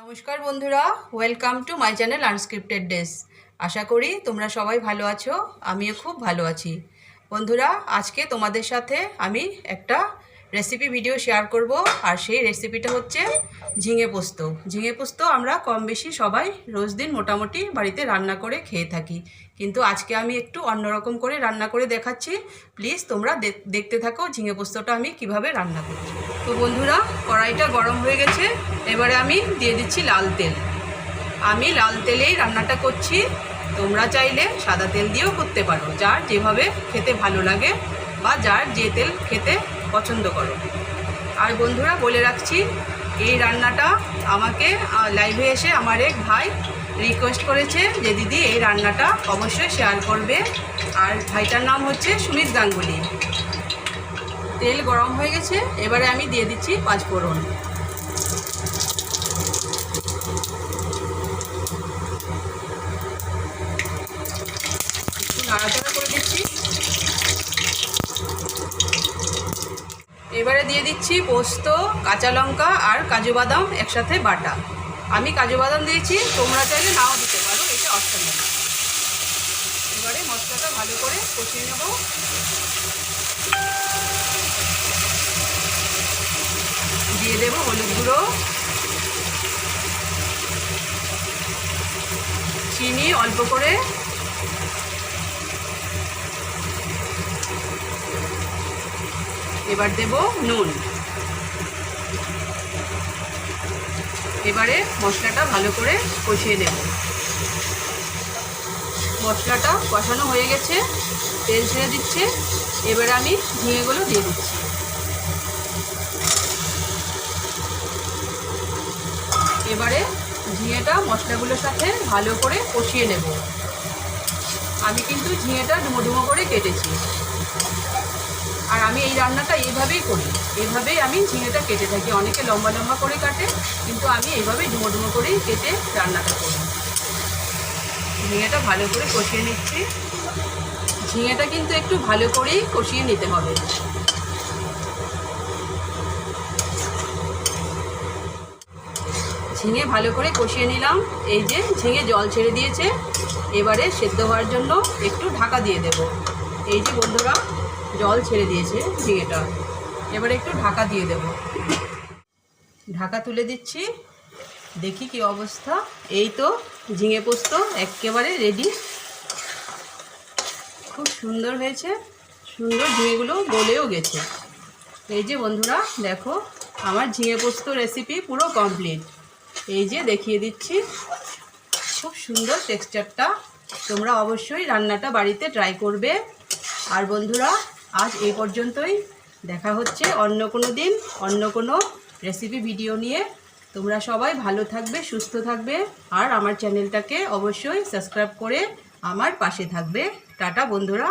নমস্কার বন্ধুরা welcome to my channel unscripted ডেস আশা করি তোমরা সবাই ভালো আছো, আমিও খুব ভালো আছি। বন্ধুরা, আজকে তোমাদের সাথে আমি একটা রেসিপি ভিডিও শেয়ার করব, আর সেই রেসিপিটা হচ্ছে ঝিঙে পোস্ত। ঝিঙে পোস্ত আমরা কম বেশি সবাই রোজ দিন মোটামুটি বাড়িতে রান্না করে খেয়ে থাকি। কিন্তু আজকে আমি একটু অন্যরকম করে রান্না করে দেখাচ্ছি। প্লিজ তোমরা দেখতে থাকো ঝিঙে পোস্তটা আমি কীভাবে রান্না করছি। তো বন্ধুরা, কড়াইটা গরম হয়ে গেছে। এবারে আমি দিয়ে দিচ্ছি লাল তেল। আমি লাল তেলেই রান্নাটা করছি। তোমরা চাইলে সাদা তেল দিয়েও করতে পারো। যার যেভাবে খেতে ভালো লাগে বা যার যে তেল খেতে পছন্দ করো। আর বন্ধুরা, বলে রাখছি, এই রান্নাটা আমাকে লাইভে এসে আমার এক ভাই রিকোয়েস্ট করেছে যে, দিদি, এই রান্নাটা অবশ্যই শেয়ার করবে। আর ভাইটার নাম হচ্ছে সুমিত গাঙ্গুলি। তেল গরম হয়ে গেছে, এবারে আমি দিয়ে দিচ্ছি পাঁচ পাঁচফোড়ন একটু নাড়াচাড়া করে দিচ্ছি এবারে দিয়ে দিচ্ছি পোস্ত, কাঁচা লঙ্কা আর কাজু বাদাম একসাথে বাটা। আমি কাজু বাদাম দিয়েছি, তোমরা চাইলে নাও দিতে পারো, এটা অপশনাল এবারে মশলাটা ভালো করে কষিয়ে নেব। দিয়ে দেবো হলুদ গুঁড়ো। চিনি অল্প করে। এবার দেব নুন। এবারে মশলাটা ভালো করে কষিয়ে নেব। মশলাটা কষানো হয়ে গেছে, তেল ছেড়ে দিচ্ছে, এবারে আমি ঝিঙেগুলো দিয়ে দিচ্ছি। এবারে ঝিঙেটা মশলাগুলোর সাথে ভালো করে কষিয়ে নেব। আমি কিন্তু ঝিঙেটা ডুমো ডুমো করে কেটেছি। আর আমি এই রান্নাটা এইভাবেই করি। এইভাবেই আমি ঝিঙেটা কেটে থাকি। অনেকে লম্বা লম্বা করে কাটে, কিন্তু আমি এইভাবেই ডুমো ডুমো করেই কেটে রান্নাটা করি। ঝিঙেটা ভালো করে কষিয়ে নিচ্ছি। ঝিঙেটা কিন্তু একটু ভালো করেই কষিয়ে নিতে হবে। ঝিঙে ভালো করে কষিয়ে নিলাম। এই যে ঝিঙে জল ছেড়ে দিয়েছে। এবারে সেদ্ধ হওয়ার জন্য একটু ঢাকা দিয়ে দেব। এই যে বন্ধুরা জল ছেড়ে দিয়েছে ঝিঙেটা এবারে একটু ঢাকা দিয়ে দেব। ঢাকা তুলে দিচ্ছি। দেখি কি অবস্থা। এই তো ঝিঙে পোস্ত একেবারে রেডি খুব সুন্দর হয়েছে। সুন্দর ঝিঙেগুলো গলেও গেছে। এই যে বন্ধুরা, দেখো, আমার ঝিঙে পোস্ত রেসিপি পুরো কমপ্লিট এই যে দেখিয়ে দিচ্ছি। খুব সুন্দর টেক্সচারটা তোমরা অবশ্যই রান্নাটা বাড়িতে ট্রাই করবে। আর বন্ধুরা আজ এই পর্যন্তই। দেখা হচ্ছে অন্য কোনো দিন, অন্য কোনো রেসিপি ভিডিও নিয়ে। তোমরা সবাই ভালো থাকবে, সুস্থ থাকবে। আর আমার চ্যানেলটাকে অবশ্যই সাবস্ক্রাইব করে আমার পাশে থাকবে। টাটা বন্ধুরা।